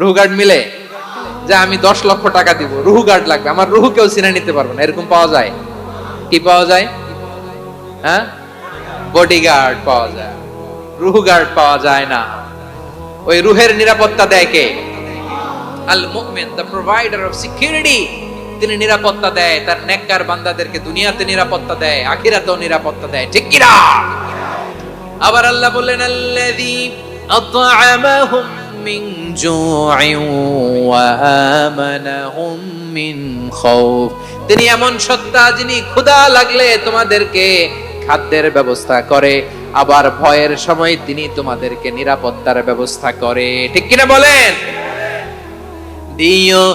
রুহু গার্ড মিলে? যে আমি দশ লক্ষ টাকা দিব রুহু গার্ড লাগবে। আমার রুহু কেউ চিনে নিতে পারবে না, এরকম পাওয়া যায়? কি পাওয়া যায়? হ্যাঁ? বডিগার্ড পাওয়া যায়। রুহু গার্ড পাওয়া যায় না। ওই রুহের নিরাপত্তা দেয় কে? আল মুমিন দ্য প্রোভাইডার অফ সিকিউরিটি তিনি নিরাপত্তা দেয়, তার নেককার বান্দাদেরকে দুনিয়াতে নিরাপত্তা দেয়, আখিরাতেও নিরাপত্তা দেয়। ঠিক কি আবার আল্লাহ বললেন, আল্লাযী আত'আমাহুম মিন جوع وآمنهم من خوف। তিনি এমন সত্তা যিনি ক্ষুধা লাগলে তোমাদেরকে খাদ্যের ব্যবস্থা করে, আবার ভয়ের সময় তিনি তোমাদেরকে নিরাপত্তার ব্যবস্থা করে। ঠিক কিনা বলেন? দিও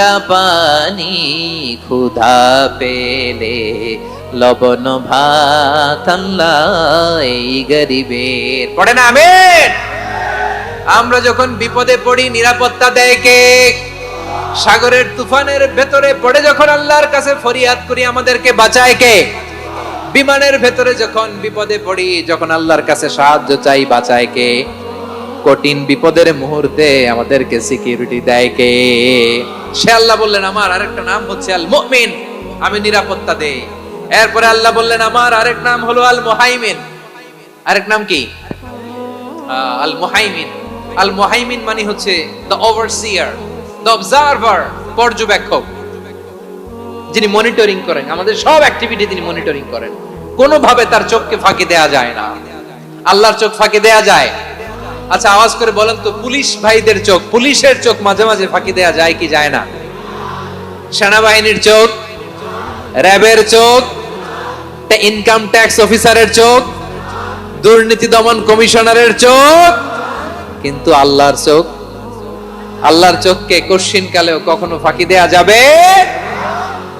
পানি ক্ষুধা পেলে লবণ ভাত এই গরিবের। পড়ে না, আমেন? আমরা যখন বিপদে পড়ি, নিরাপত্তা দেয় কে? সাগরের তুফানের ভেতরে পড়ে যখন আল্লাহর কাছে ফরিয়াদ করি, আমাদেরকে বাঁচায় কে? বিমানের ভেতরে যখন বিপদে পড়ি, যখন আল্লাহর কাছে সাহায্য চাই, বাঁচায় কে? কঠিন বিপদের মুহূর্তে আমাদেরকে সিকিউরিটি দেয় কে? সে আল্লাহ বললেন, আমার আরেকটা নাম হচ্ছে আল মুমিন আমি নিরাপত্তা দেই। এরপরে আল্লাহ বললেন, আমার আরেক নাম হলো আল মুহাইমিন আরেক নাম কি? আল মুহাইমিন আল মুহাইমিন মানে হচ্ছে দ্য ওভারসিয়ার দ্য অবজারভার পর্যবেক্ষক, যিনি মনিটরিং করেন। আমাদের সব অ্যাক্টিভিটি তিনি মনিটরিং করেন। কোনোভাবে তার চোখকে ফাঁকি দেয়া যায় না। আল্লাহর চোখ ফাঁকি দেয়া যায়। আচ্ছা আওয়াজ করে বলেন তো, পুলিশ ভাইদের চোখ, পুলিশের চোখ মাঝে মাঝে ফাঁকি দেয়া যায় কি যায় না? সেনাবাহিনীর চোখ, র্যাবের চোখ ইনকাম ট্যাক্স অফিসারের চোখ, দুর্নীতি দমন কমিশনারের চোখ, কিন্তু আল্লাহর চোখ, আল্লাহর চোখকে কশিন কালেও কখনো ফাঁকি দেয়া যাবে?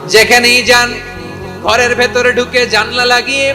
যেখানেই যান, ঘরের ভেতরে ঢুকে জানলা লাগিয়ে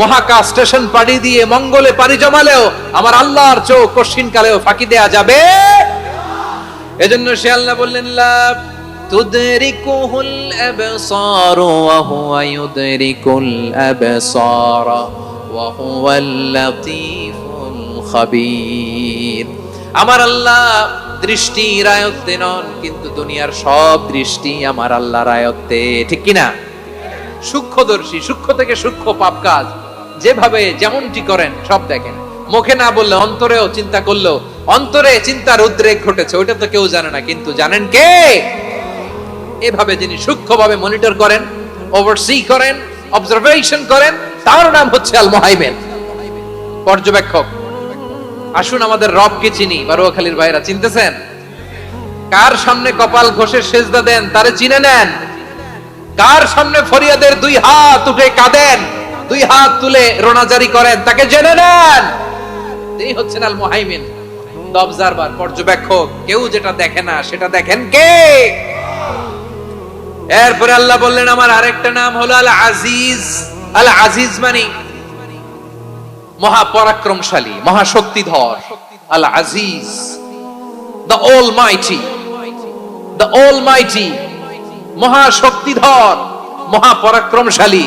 মহাকাশ স্টেশন পাড়ি দিয়ে মঙ্গলে পাড়ি জমালেও আমার আল্লাহর চোখ কশিন কালেও ফাঁকি দেয়া যাবে। এজন্য সে আল্লাহ বললেন, লা তুদরিকুহুল আবসার ওয়া হুয়া ইউদরিকুল আবসার ওয়া হুয়াল লাতীফুল খাবীর। আমার আল্লাহ দৃষ্টির আয়ত্তে নন, কিন্তু দুনিয়ার সব দৃষ্টি আমার আল্লাহর আয়ত্তে, ঠিক কি না সূক্ষ্মদর্শী, সূক্ষ্ম থেকে সূক্ষ্ম পাপ কাজ। যেভাবে যেমনটি করেন, সব দেখেন। মুখে না বললে অন্তরেও চিন্তা করলেও অন্তরে চিন্তার উদ্রেক ঘটেছে, ওইটা তো কেউ জানে না, কিন্তু জানেন কে? এভাবে যিনি সূক্ষ্মভাবে মনিটর করেন ওভারসি করেন অবজারভেশন করেন, তার নাম হচ্ছে আল মোহাইমেন পর্যবেক্ষক, আসুন আমাদের রবকে চিনি, বারুয়াখালীর ভাইরা, চিনতেছেন? কার সামনে কপাল ঘষে সেজদা দেন, তারে চিনে নেন। কার সামনে ফরিয়াদের দুই হাত উঠে কাঁদেন? দুই হাত তুলে রোনাজারি করেন, তাকে জেনে নেন। তিনি হচ্ছেন আল মুহাইমিন অবজারভার পর্যবেক্ষক। কেউ যেটা দেখে না, সেটা দেখেন কে? এরপরে আল্লাহ বললেন, আমার আরেকটা নাম হলো আল আজিজ। আল আজিজ মানে মহাপরাক্রমশালী, মহাশক্তিধর। আল Aziz the almighty the almighty মহাশক্তিধর, মহাপরাক্রমশালী।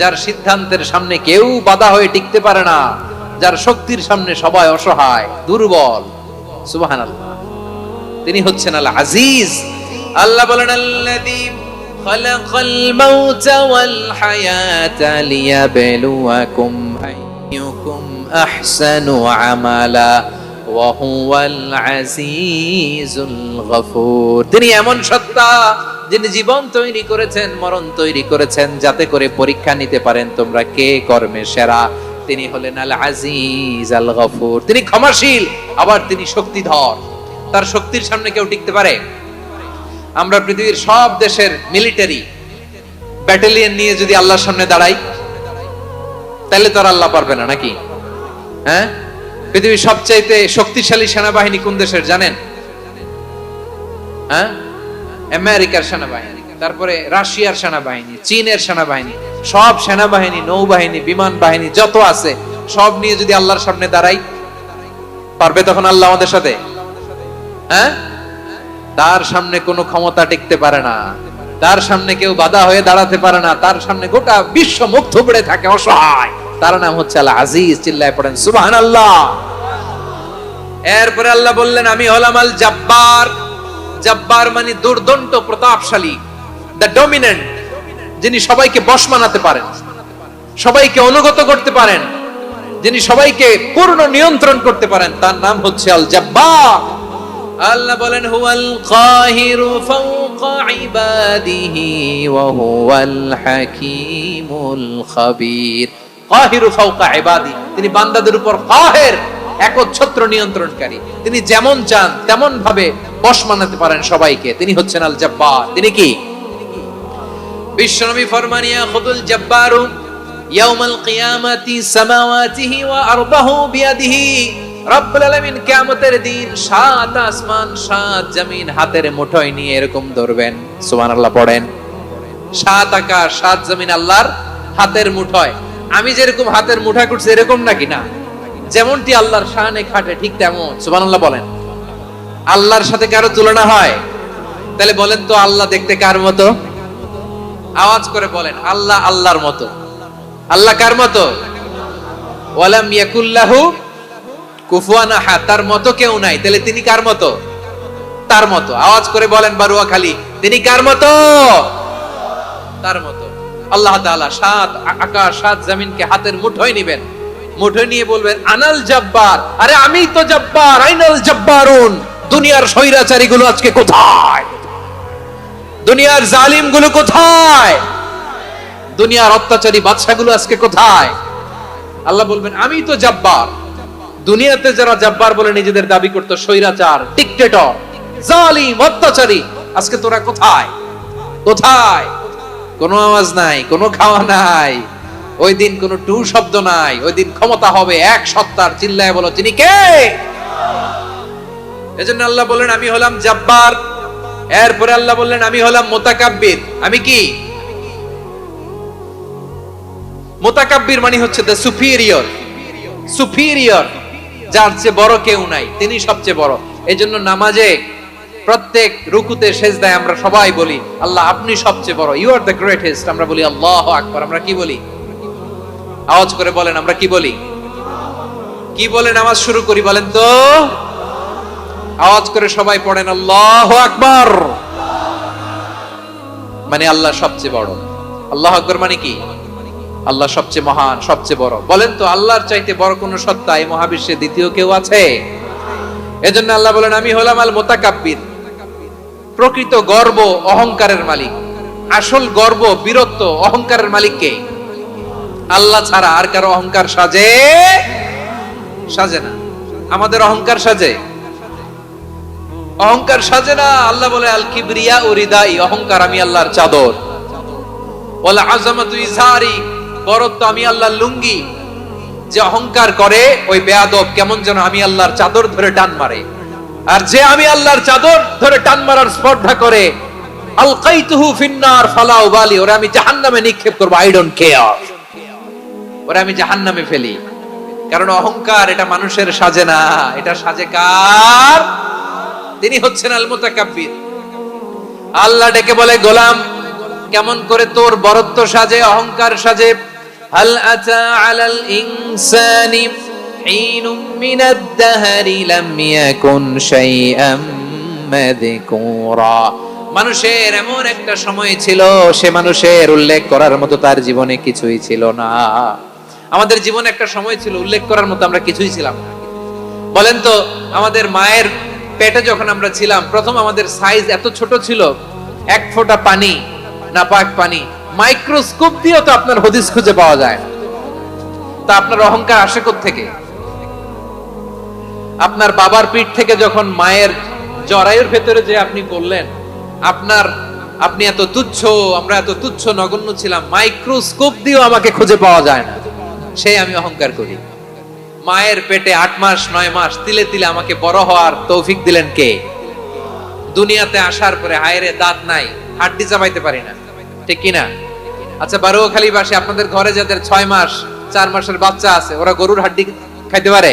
যার সিদ্ধান্তের সামনে কেউ বাধা হয়ে টিকতে পারে না, যার শক্তির সামনে সবাই অসহায়, দুর্বল। সুবহানাল্লাহ। তিনি হচ্ছেন আল আজিজ আল্লাহ বলেন, আল্লাযী খালাকাল মাউতা ওয়াল হায়াতা লিয়াবলুয়াকুম আইয়ুকুম তিনি এমন সত্তা যিনি জীবন তৈরি করেছেন, মরণ তৈরি করেছেন, যাতে করে পরীক্ষা নিতে পারেন তোমরা কে কর্মে সেরা। তিনি হলেন আল আজিজ আল গফুর তিনি ক্ষমাশীল, আবার তিনি শক্তিধর। তার শক্তির সামনে কেউ টিকতে পারে? আমরা পৃথিবীর সব দেশের মিলিটারি ব্যাটালিয়ন নিয়ে যদি আল্লাহর সামনে দাঁড়াই, তাহলে তো আর আল্লাহ পারবে না, নাকি? হ্যাঁ? পৃথিবীর সবচাইতে শক্তিশালী সেনাবাহিনী কোন দেশের জানেন? হ্যাঁ? আমেরিকার সেনাবাহিনী, তারপরে রাশিয়ার সেনাবাহিনী, চীনের সেনাবাহিনী, সব সেনাবাহিনী, নৌবাহিনী, বিমান বাহিনী, যত আছে, সব নিয়ে যদি আল্লাহর সামনে দাঁড়াই, পারবে তখন আল্লাহ আমাদের সাথে? হ্যাঁ? তার সামনে কোনো ক্ষমতা টিকতে পারে না। তার সামনে কেউ বাধা হয়ে দাঁড়াতে পারে না। তার সামনে গোটা বিশ্ব মুগ্ধ পড়ে থাকে, অসহায়। তার নাম হচ্ছে আল্লাহ আজিজ, চিল্লায় পড়েন সুবাহান আল্লাহ এরপরে আল্লাহ বললেন, আমি হলাম আল জাব্বার। জাব্বার মানে দুর্দন্ত, প্রতাপশালী দ্য ডমিনেন্ট যিনি সবাইকে বশ মানাতে পারেন, সবাইকে অনুগত করতে পারেন, যিনি সবাইকে পূর্ণ নিয়ন্ত্রণ করতে পারেন, তার নাম হচ্ছে আল জাব্বার। আল্লাহ বলেন, হুয়াল কাহিরু ফাওকা ইবাদিহি ওয়া হুয়াল হাকীমুল খাবীর। তিনি বান্দাদের উপর কাহের একচ্ছত্র নিয়ন্ত্রণকারী। তিনি যেমন চান তেমন ভাবে বশ মানাতে পারেন সবাইকে। তিনি হচ্ছেন আল জাব্বার তিনি কি? বিশ্বনবী ফরমানিয়া খুদুল জাব্বারু কিয়ামতের দিন সাত আসমান, সাত জমিন হাতের মুঠোয় নিয়ে এরকম ধরবেন। সুবহানাল্লাহ পড়েন। সাত আকাশ, সাত জমিন আল্লাহর হাতের মুঠোয়। আমি যেরকম হাতের মুঠা করছি, এরকম নাকি না? যেমনটি আল্লাহর শানে খাটে, ঠিক তেমন। সুবহানাল্লাহ বলেন। আল্লাহর সাথে কারও তুলনা হয়? তাহলে বলেন তো আল্লাহ দেখতে কার মতো? আওয়াজ করে বলেন, আল্লাহ আল্লাহর মতো। আল্লাহ কার মতো? তার মতো কেউ নাই। তাহলে তিনি কার মতো? তার মতো। আওয়াজ করে বলেন বারুয়া খালি তিনি কার মতো? তার মতো। আল্লাহ তাআলা সাত আকাশ, সাত জমিনকে হাতের মুঠোয় নিবেন। মুঠোয় নিয়ে বলবেন, আনাল জব্বার। আরে, আমি তো জব্বার, আইনাল জব্বারুন। দুনিয়ার স্বৈরাচারী গুলো আজকে কোথায়? দুনিয়ার জালিমগুলো কোথায়? দুনিয়ার অত্যাচারী বাদশাগুলো আজকে কোথায়? আল্লাহ বলবেন, আমি তো জব্বার। দুনিয়াতে যারা জব্বার বলে নিজেদের দাবি করতো, স্বৈরাচার, ডিক্টেটর, জালিম, অত্যাচারী, আজকে তোরা কোথায়? কোথায়? কোনো আওয়াজ নাই, কোনো খাওয়া নাই। ওই দিন কোনো টু শব্দ নাই, ওই দিন ক্ষমতা হবে এক সত্তার, চিল্লায় বলো, তিনি কে? এজন্য আল্লাহ বললেন আমি হলাম জব্বার। এরপরে আল্লাহ বললেন, আমি হলাম মোতাকাব্বির। আমি কি? মোতাকাব্বির মানে হচ্ছে দ্য সুপিরিয়র সুপিরিয়র যার চেয়ে বড় কেউ নাই, তিনি সবচেয়ে বড়। এই জন্য নামাজে প্রত্যেক রুকুতে সেজদায় আমরা সবাই বলি, আল্লাহ, আপনি সবচেয়ে বড়। ইউ আর দ্য গ্রেটেস্ট আমরা বলি, আল্লাহ আকবার। আমরা কি বলি? আওয়াজ করে বলেন, আমরা কি বলি? কি বলে নামাজ শুরু করি বলেন তো? আওয়াজ করে সবাই পড়েন, আল্লাহ আকবার। মানে আল্লাহ সবচেয়ে বড়। আল্লাহ আকবর মানে কি? আল্লাহ সবচেয়ে মহান, সবচেয়ে বড়। বলেন তো, আল্লাহর চাইতে বড় কোন সত্তা এই মহাবিশ্বে দ্বিতীয় কেউ আছে? এজন্য আল্লাহ বলেন, আমি হলাম আল মোতাকাব্বির প্রকৃত গর্ব অহংকারের মালিক। আসল গর্ব, বীরত্ব অহংকারের মালিক কে? আল্লাহ ছাড়া আর কারও অহংকার সাজে? সাজে না। আমাদের অহংকার সাজে? অহংকার সাজে না। আল্লাহ বলে আল কিবরিয়া ও হৃদাই অহংকার, আমি আল্লাহর চাদর। বলে আজমাতু ইজহারি বরত্ব আমি আল্লাহর লুঙ্গি। যে অহংকার করে, ওই বেয়াদব কেমন যেন আমি আল্লাহর চাদর ধরে টান মারে। আর যে আমি আল্লাহর চাদর ধরে টান মারার স্পর্ধা করে, আলকাইতুহু ফিন্নার ফালা উবালি, ওরা আমি জাহান্নামে নিক্ষেপ করব আই ডোন্ট কেয়ার ওরা আমি জাহান্নামে ফেলি। কারণ অহংকার, এটা মানুষের সাজে না। এটা সাজে কার? তিনি হচ্ছেন আল মুতাকাব্বির আল্লাহ ডেকে বলে, গোলাম, কেমন করে তোর বরত্ব সাজে, অহংকার সাজে? হাল আতা আলাল ইনসানি حين من الدهر لم يكن شيئا مذكورا মানুষের এমন একটা সময় ছিল সে মানুষের উল্লেখ করার মতো তার জীবনে কিছুই ছিল না আমাদের জীবনে একটা সময় ছিল উল্লেখ করার মতো আমরা কিছুই ছিলাম না বলেন তো আমাদের মায়ের পেটে যখন আমরা ছিলাম প্রথম আমাদের সাইজ এত ছোট ছিল এক ফোঁটা পানি নাপাক পানি মাইক্রোস্কোপ দিয়েও তো আপনার হদিস খুঁজে পাওয়া যায় না তা আপনার অহংকার আসে থেকে আপনার বাবার পিঠ থেকে যখন মায়ের জরায়ুর ভেতরে যে আপনি করলেন, আপনার, আপনি এত তুচ্ছ, আমরা এত তুচ্ছ নগণ্য ছিলাম, মাইক্রোস্কোপ দিয়েও আমাকে খুঁজে পাওয়া যায় না। সেই আমি অহংকার করি। মায়ের পেটে আট মাস, নয় মাস, তিলে তিলে আমাকে বড় হওয়ার তৌফিক দিলেন কে? দুনিয়াতে আসার পরে হায়রে দাঁত নাই, হাড্ডি চাবাইতে পারি না। ঠিক কিনা আচ্ছা বারোখালি বাসে আপনাদের ঘরে যাদের ছয় মাস, চার মাসের বাচ্চা আছে, ওরা গরুর হাড্ডি খাইতে পারে?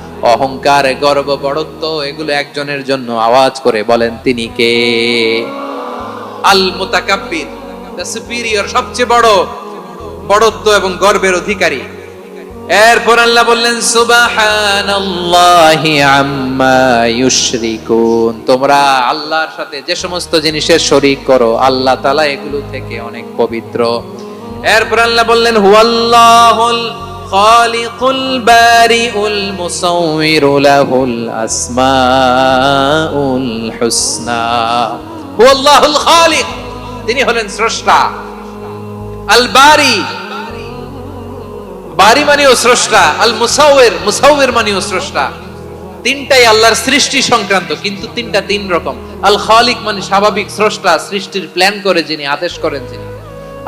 অহংকার, গর্ব, বড়ত্ব, এগুলো একজনের জন্য আওয়াজ করে বলেন তিনি কে? আল মুতাকাব্বির দ্য সুপিরিয়র সবচেয়ে বড়, বড়ত্ব এবং গর্বের অধিকারী। এরপর আল্লাহ বললেন, সুবহানাল্লাহি আম্মা ইউশরিকুন। তোমরা আল্লাহর সাথে যে সমস্ত জিনিসের শরীক করো, আল্লাহ তাআলা এগুলো থেকে অনেক পবিত্র। এরপর আল্লাহ বললেন, হুয়াল্লাহুল খালিকুল বারিউল মুসাউবির লাহুল আসমাউল হুসনা। হুয়াল্লাহুল খালিক। তিনি হলেন স্রষ্টা। আল বারি। বারি মানেও স্রষ্টা। আল মুসাউয়ের মুসাউয়ের মানেও স্রষ্টা। তিনটাই আল্লাহর সৃষ্টি সংক্রান্ত, কিন্তু তিনটা তিন রকম। আল খালিক মানে স্বাভাবিক স্রষ্টা, সৃষ্টির প্ল্যান করে যিনি, আদেশ করেন যিনি।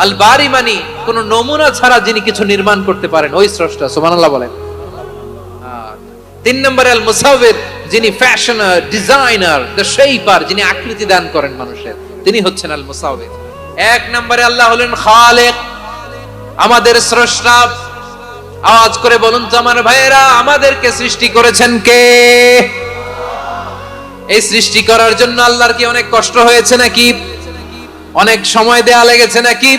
আল বারি মানে কোন নমুনা ছাড়া যিনি কিছু নির্মাণ করতে পারেন। ওই স্রষ্টা, সুবহানাল্লাহ বলেন। তিন নম্বরে আল মুসাউয়ের যিনি ফ্যাশনার, ডিজাইনার, দ্য শেপার যিনি আকৃতি দান করেন মানুষের, তিনি হচ্ছেন আল মুসাউয়ের এক নম্বরে আল্লাহ হলেন খালেক, আমাদের স্রষ্টা। আওয়াজ করে বলুন তো আমার ভাইয়েরা, আমাদেরকে সৃষ্টি করেছেন কে? এই সৃষ্টি করার জন্য আল্লাহর কি অনেক কষ্ট হয়েছে নাকি? অনেক সময় দেয়া লেগেছে নাকি?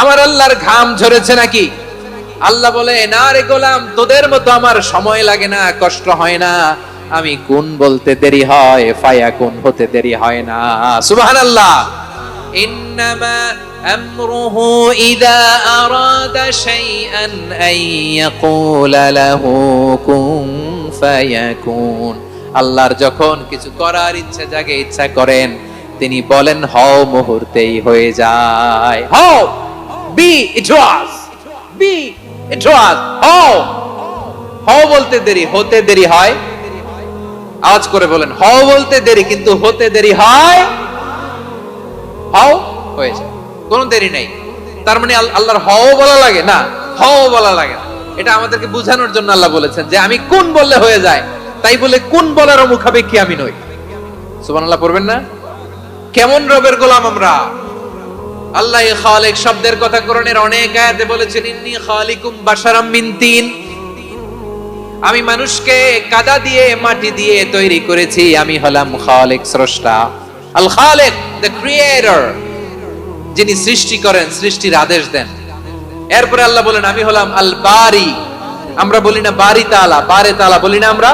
আমার আল্লাহর ঘাম ঝরেছে নাকি? আল্লাহ বলে না রে গোলাম তোদের মতো আমার সময় লাগে না কষ্ট হয় না। আমি কোন বলতে দেরি হয় ফায়া কোন হতে দেরি হয় না। সুবাহান আল্লাহ ইন্নামা আমরুহু ইদা আরাদা শাইআন আন ইয়াকুলা লাহু কুন ফায়াকুন। আল্লাহর যখন কিছু করার ইচ্ছা জাগে ইচ্ছা করেন তিনি বলেন, হও, মুহূর্তেই হয়ে যায়। হও বি ইট ওয়াজ বি ইট ওয়াজ হও। হও বলতে দেরি, হতে দেরি হয়। আওয়াজ করে বলেন, হও বলতে দেরি, কিন্তু হতে দেরি হয়। হও হয়ে যায়। কোনো দেরি নেই। তার মানে আল্লাহর হও বলা লাগে না। হও বলা লাগে না। এটা আমাদেরকে বোঝানোর জন্য আল্লাহ বলেছেন যে, আমি কোন বললে হয়ে যায়? তাই বলে কোন বলার মুখাপেক্ষি আমি নই। সুবহানাল্লাহ পড়বেন না? কেমন রবের গোলাম আমরা? আল্লাহ খালিক শব্দের কথা কোরআনের অনেক আয়াতে বলেছেন, ইন্নি খালিকুম বাশারাম মিন তিন। আমি মানুষকে কাদা দিয়ে, মাটি দিয়ে তৈরি করেছি, আমি হলাম খালিক স্রষ্টা। আল খালিক দ্য ক্রিয়েটর যিনি সৃষ্টি করেন, সৃষ্টির আদেশ দেন। এরপরে আল্লাহ বলেন, আমি হলাম আল বারি। আমরা বলি না বারি তালা, বারে তালা বলি না আমরা,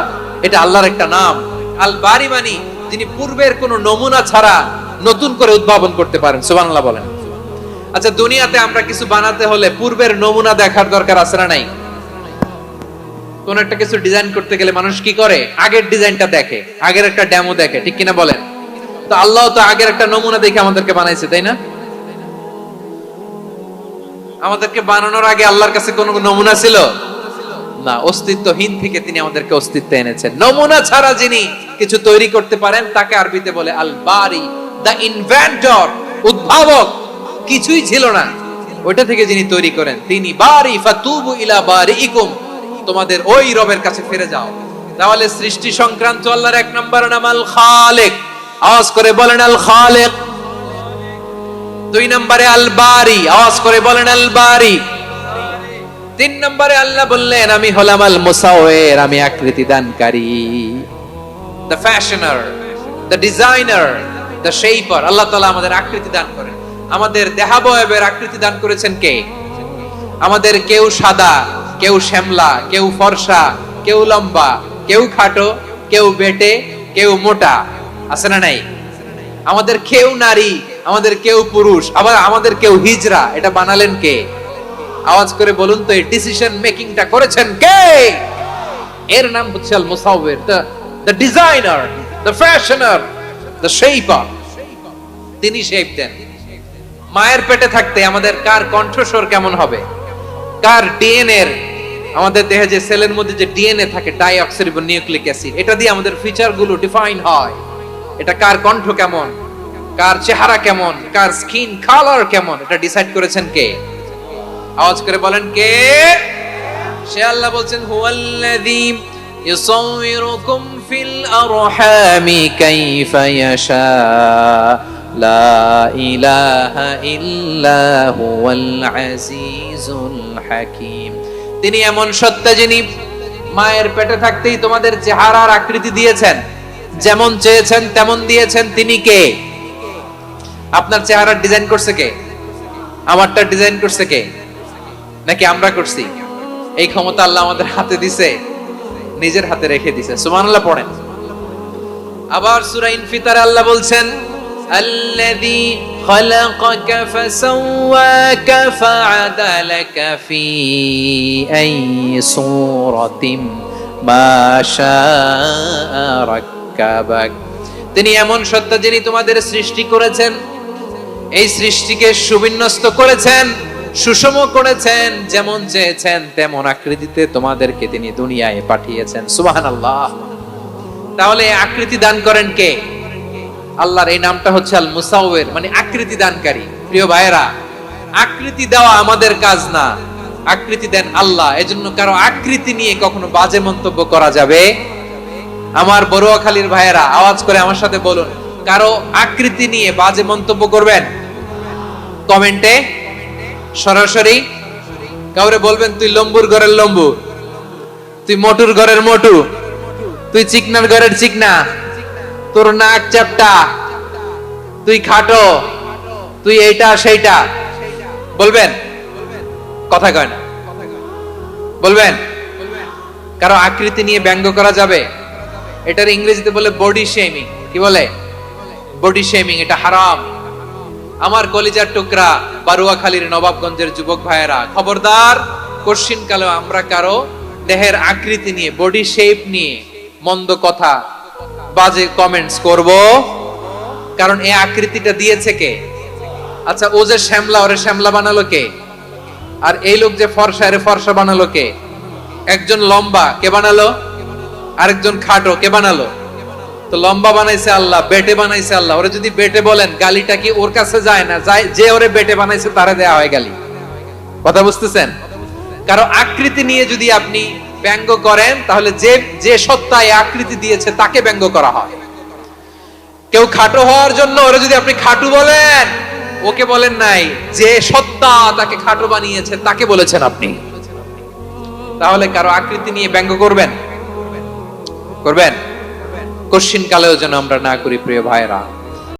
এটা আল্লাহর একটা নাম। আল বারি মানি যিনি পূর্বের কোনো নমুনা ছাড়া নতুন করে উদ্ভাবন করতে পারেন, সুবহানাল্লাহ বলেন। আচ্ছা দুনিয়াতে আমরা কিছু বানাতে হলে পূর্বের নমুনা দেখার দরকার আছে না নাই? কোন একটা কিছু ডিজাইন করতে গেলে মানুষ কি করে? আগের ডিজাইনটা দেখে, আগের একটা ডেমো দেখে, ঠিক কিনা বলেন? তো আল্লাহ তো আগের একটা নমুনা দেখে আমাদেরকে বানাইছে, তাই না? আমাদেরকে বানানোর আগে আল্লাহর কাছে কোনো নমুনা ছিল? না, অস্তিত্বহীন থেকে তিনি আমাদেরকে অস্তিত্ব এনেছেন। নমুনা ছাড়া যিনি কিছু তৈরি করতে পারেন, তাকে আরবিতে বলে আল বারি দা ইনভেন্টর, উদ্ভাবক। কিছুই ছিল না। ওইটা থেকে যিনি তৈরি করেন, তিনি বারি ফাতুবু ইলা বারিইকুম। তোমাদের ওই রবের কাছে ফিরে যাও। তাহলে সৃষ্টি সংক্রান্ত আল্লাহর এক নম্বর নাম আল খালেক আওয়াজ করে বলেন আল খালেক দুই নম্বরে আল বারি আওয়াজ করে বলেন আল বারি তিন নম্বরে আল্লাহ বললেন, আমি হলাম আল মুসাওয়ের, আমি আকৃতি দানকারী। The fashioner the designer the shaper Allah তাআলা আমাদের আকৃতি দান করেন। আমাদের দেহাবয়বের আকৃতি দান করেছেন কে? আমাদের কেউ সাদা, কেউ শ্যামলা, কেউ ফর্সা, কেউ লম্বা, কেউ খাটো, কেউ বেটে, কেউ মোটা। আছে না নাই? আমাদের কেউ নারী, আমাদের কেউ পুরুষ, আবার আমাদের কেউ হিজরা, এটা বানালেন কে? আওয়াজ করে বলুন তো, এই ডিসিশন মেকিংটা করেছেন কে? এর নাম হচ্ছে Al Musawwir the the designer the fashioner the shaper তিনি শেপ দেন। মায়ের পেটে থাকতে আমাদের কার কণ্ঠস্বর কেমন হবে? কার ডিএনএ এর? আমাদের দেহে যে সেলের মধ্যে যে ডিএনএ থাকে ডাইঅক্সিরিবো নিউক্লিক অ্যাসিড এটা দিয়ে আমাদের ফিচারগুলো ডিফাইন হয়। এটা কার কণ্ঠ কেমন? কার চেহারা কেমন? কার স্কিন কালার কেমন? এটা ডিসাইড করেছেন কে? আওয়াজ করে বলেন কে? সে আল্লাহ বলছেন, হুয়াল্লাযী ইউসাউবিরুকুম ফিল আরহামি কাইফা ইয়াশা, লা ইলাহা ইল্লা হুয়াল আজিজুল হাকীম। তিনি এমন সত্য যিনি মায়ের পেটে থাকতেই তোমাদের চেহারার আকৃতি দিয়েছেন। যেমন চেয়েছেন, তেমন দিয়েছেন। তিনি কে? আপনার চেহারার ডিজাইন করছে কে? আমারটা ডিজাইন করছে কে? নাকি আমরা করছি? এই ক্ষমতা আল্লাহ আমাদের হাতে দিছে, নিজের হাতে রেখে দিছে। সুবহানাল্লাহ পড়েন। আবার সূরা ইনফিতারে আল্লাহ বলছেন, আল্লাযী খালাকাকা ফাসাওয়াকা ফাআদালাকা ফি আই সূরাতিন মা শাআ রাক্কাবাক। তিনি এমন সত্য যিনি তোমাদের সৃষ্টি করেছেন, এই সৃষ্টিকে সুবিন্যস্ত করেছেন সুষম করেছেন, যেমন চেয়েছেন, তেমন আকৃতিতে তোমাদেরকে তিনি দুনিয়ায় পাঠিয়েছেন। সুবাহান আল্লাহ তাহলে আকৃতি দান করেন কে? আল্লাহর এই নামটা হচ্ছে আল মুসাউয়ের মানে আকৃতি দানকারী। প্রিয় ভাইয়েরা, আকৃতি দেওয়া আমাদের কাজ না। আকৃতি দেন আল্লাহ। এজন্য কারও আকৃতি নিয়ে কখনো বাজে মন্তব্য করা যাবে? আমার বড়ুয়াখালীর ভাইয়েরা, আওয়াজ করে আমার সাথে বলুন, কারও আকৃতি নিয়ে বাজে মন্তব্য করবেন? কমেন্টে সরাসরি কাউরে বলবেন, তুই লম্বুর ঘরের লম্বু, তুই মোটুর ঘরের মোটু, তুই চিকনার ঘরের চিকনা, তোর নাক চ্যাপটা, তুই খাটো, তুই এইটা সেইটা। বলবেন? কথা কয় না। বলবেন? কারও আকৃতি নিয়ে ব্যঙ্গ করা যাবে? এটার ইংরেজিতে বলে বডি শেমিং কি বলে? বডি শেমিং এটা হারাম। আমার কলিজার টুকরা। বারুয়াখালীর নবাবগঞ্জের যুবক ভাইয়েরা, খবরদার কোশ্চিন কালে আমরা কারও দেহের আকৃতি নিয়ে বডি শেপ নিয়ে মন্দ কথা, বাজে কমেন্টস করব। কারণ এই আকৃতিটা দিয়েছে কে? আচ্ছা ও যে শ্যামলা, ওরে শ্যামলা বানালো কে? আর এই লোক যে ফর্সা, এর ফর্সা বানালো কে? একজন লম্বা, কে বানালো? আরেকজন খাটো, কে বানালো? তো লম্বা বানাইছে আল্লাহ, বেটে বানাইছে আল্লাহ। ওরা যদি বেটে বলেন, গালিটা কি ওর কাছে যায় না? যায় যে ওরে বেটে বানাইছে, তারা দেয়া হয় গালি। কথা বুঝতেছেন? কারও আকৃতি নিয়ে যদি আপনি ব্যঙ্গ করেন, তাহলে যে যে সত্তা এই আকৃতি দিয়েছে, তাকে ব্যঙ্গ করা হয়। কেউ খাটো হওয়ার জন্য ওরা যদি আপনি খাটু বলেন, ওকে বলেন নাই, যে সত্তা তাকে খাটো বানিয়েছে, তাকে বলেছেন আপনি। তাহলে কারও আকৃতি নিয়ে ব্যঙ্গ করবেন? করবেন? কশ্চিন কালেও যেন আমরা না করি প্রিয় ভাইরা